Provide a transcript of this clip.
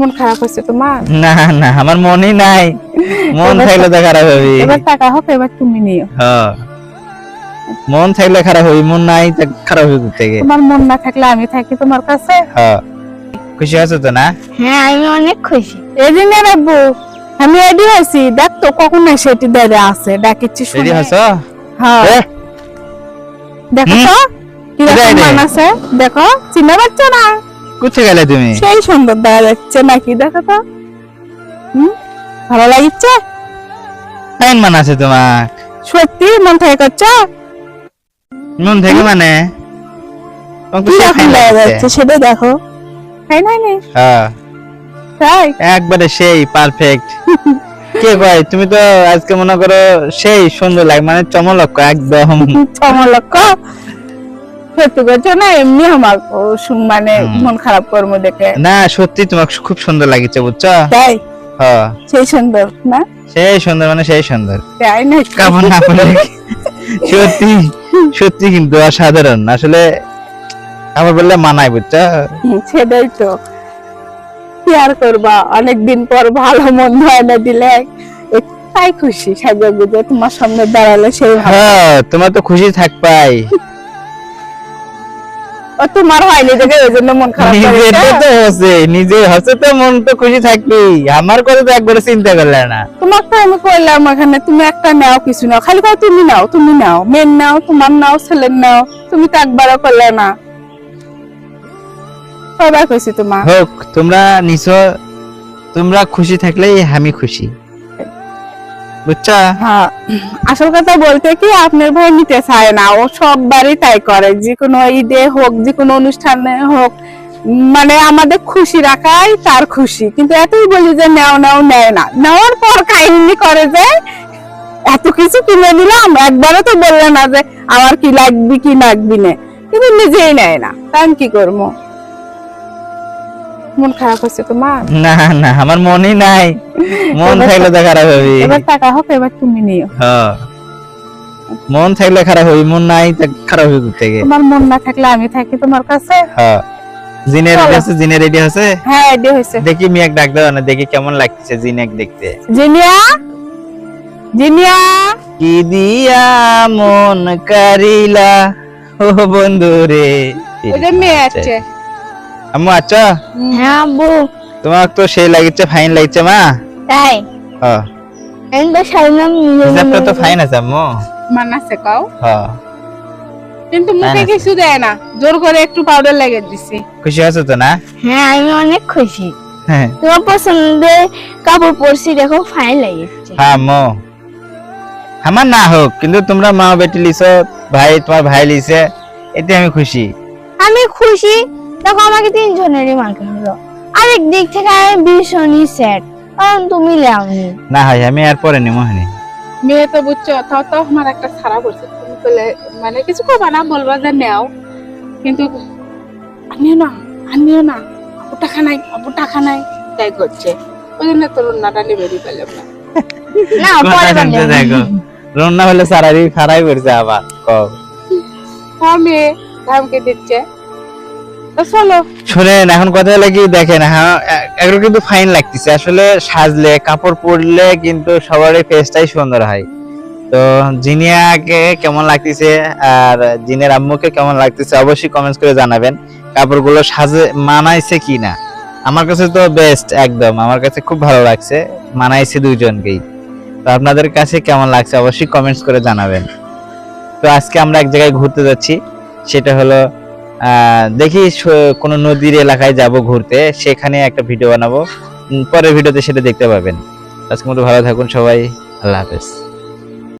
মন খারাপ হচ্ছে তোমার? না না আমার মনই নাই। মন থাকলে তো খারাপ হবে। এবার টাকা হোক এবার তুমি নিও। হ্যাঁ। মন থাকলে খারাপ হবে মন নাই তা খারাপ হবে থেকে? তোমার মন না থাকলে আমি থাকি তোমার কাছে? হ্যাঁ খুশি আছো তো না? হ্যাঁ আমি অনেক খুশি। এই দিন রাখব আমি রেডি হয়েছি। দেখ তো কখন এসে এটি দাঁড়িয়ে আছে ডাকিচ্ছি রেডি শুনে হ্যাঁ দেখো? তো কীরকম কোথায় রে? মানাছে দেখো চিনতে পারছ না? কোথায় গেলে তুমি? সেই সুন্দর দেখা যাচ্ছে নাকি দেখো তো। ভালো লাগিচ্ছে ফাইন মান আছে তোমার। সত্যি? মন থেকে করছ? মন থেকে মানে? লাগছে। সেটা দেখো। তাই না হ্যাঁ। তাই? একবারে সেই পারফেক্ট কে কয়? তুমি তো আজকে মনে করো সেই সুন্দর লাগে মানে চমলক একদম। চমলক সত্যি করছ না এমনি আমার মানে মন খারাপ কর্ম দেখে না সত্যি তোমাকে খুব সুন্দর লাগছে বুঝছ? তাই? হ্যাঁ। সেই সুন্দর না? সেই সুন্দর মানে সেই সুন্দর। তাই না কাপড় না সত্যি সত্যি কিন্তু অসাধারণ। আসলে কাপড় বললে মানায় বুঝছ? সেটাই তো। কি আর করবা? অনেকদিন পর ভালো মন হয় না দিলে তাই খুশি সাজা গুজে তোমার সামনে দাঁড়ালে সেই ভালো। হ্যাঁ তোমার তো খুশি থাকবাই। তোমার হয়নি দেখে ওই জন্য মন খারাপ নিজের তো হচ্ছে নিজে হচ্ছে তো মন তো খুশি থাকবি আমার কথা তো একবারে চিন্তা করলে না। তোমার তো আমি কইলাম এখানে তুমি একটা নাও কিছু নাও। খালি তুমি নাও তুমি নাও। মেন নাও তোমার নাও ছেলের নাও। তুমি তো একবারও করলে না। কয়বার কইছি তোমার। হোক তোমরা নিছো তোমরা খুশি থাকলেই আমি খুশি। হ্যাঁ আসল কথা বলতে কি, আপনার নিতে চায় না। ও তাই করে, যে কোনো ঈদে হোক, যে কোনো অনুষ্ঠানে হোক। মানে আমাদের খুশি রাখাই তার খুশি। কিন্তু এতই বলি যে নাও নাও, নেয় না। নেওয়ার পর কাহিনী করে যে এত কিছু কিনে দিলাম, একবারও তো বললে না যে, আমার কি লাগবে, কি লাগবি না? কিন্তু নিজেই নেয় না। তা আমি কি করব? মন খারাপ হচ্ছে তোমার? না না আমার মনই নাই। মন থাকলে তো খারাপ হবে। এবার টাকা হোক এবার তুমি নিও। হ্যাঁ মন থাকলে খারাপ হবে মন নাই তা খারাপ হবে থেকে তোমার মন না থাকলে আমি থাকি তোমার কাছে। হ্যাঁ চলো। রেডি আছে জিনের রেডি আছে? হ্যাঁ রেডি হয়েছে। দেখি মিয়াক ডাক দাও না দেখি কেমন লাগছে জিনেক দেখতে। জিনিয়া? জিনিয়া? কি দিয়া মন কারিলা? ও বন্ধু রে ওই যে মেয়ে আছে আম্মু আচ্ছা? হ্যাঁ আব্বু। তোমার তো সেই লাগছে ফাইন লাগছে মা। তাই? হ্যাঁ আমি তো নিজের হিসাবটা তো ফাইন আছে আম্মু। মানাছে কাও। হ্যাঁ কিন্তু মুখে কিছু দেয় না। জোর করে একটু পাউডার লাগিয়ে দিছি। খুশি আছো তো না? হ্যাঁ আমি অনেক খুশি। হ্যাঁ। তোমার পছন্দের কাপড় পরছি দেখো ফাইন লাগিয়েছে। হ্যাঁ আম্মু। আমার না হোক কিন্তু তোমরা মা বেটি লিছো ভাই তোমার ভাই লিছে এতে আমি খুশি। আমি খুশি। দেখো আমাকে তিনজনেরই মার্কে হলো। আরেক দিক থেকে আমি ভীষণই স্যাড কারণ তুমি লেওনি। না হয় আমি আর পরে নিমো হানি মেয়ে তো বুঝছ তাও তো আমার একটা খারাপ হচ্ছে তুমি বলে মানে কিছু করবা না বলবা যে নেও। কিন্তু আনিও না আনিও না আবু টাকা নাই আবু টাকা নাই তাই করছে। ওই জন্য তো রান্নাটা নিয়ে বেরিয়ে পেলাম না। না পরে দেখো রন্না হলে সারারি খারাই করছে আবার কও। হ্যাঁ মেয়ে ধামকে দিচ্ছে। শুনেন, এখন কথা কি, দেখেন হ্যাঁ এগুলো কিন্তু ফাইন লাগতেছে। আসলে সাজলে, কাপড় পরলে কিন্তু সবারই ফেসটাই সুন্দর হয়। তো জিনিয়াকে কেমন লাগতেছে আর জিনের আম্মুকে কেমন লাগতেছে অবশ্যই কমেন্টস করে জানাবেন। কাপড়গুলো সাজে, মানাইছে কি না? আমার কাছে তো বেস্ট একদম। আমার কাছে খুব ভালো লাগছে, মানাইছে দুইজনকেই। তো আপনাদের কাছে কেমন লাগছে অবশ্যই কমেন্টস করে জানাবেন। তো আজকে আমরা এক জায়গায় ঘুরতে যাচ্ছি, সেটা হলো দেখি কোনো নদীর এলাকায় যাব ঘুরতে, সেখানে একটা ভিডিও বানাবো। পরের ভিডিওতে সেটা দেখতে পাবেন। আজকে মতো ভালো থাকুন সবাই, আল্লাহ হাফেজ।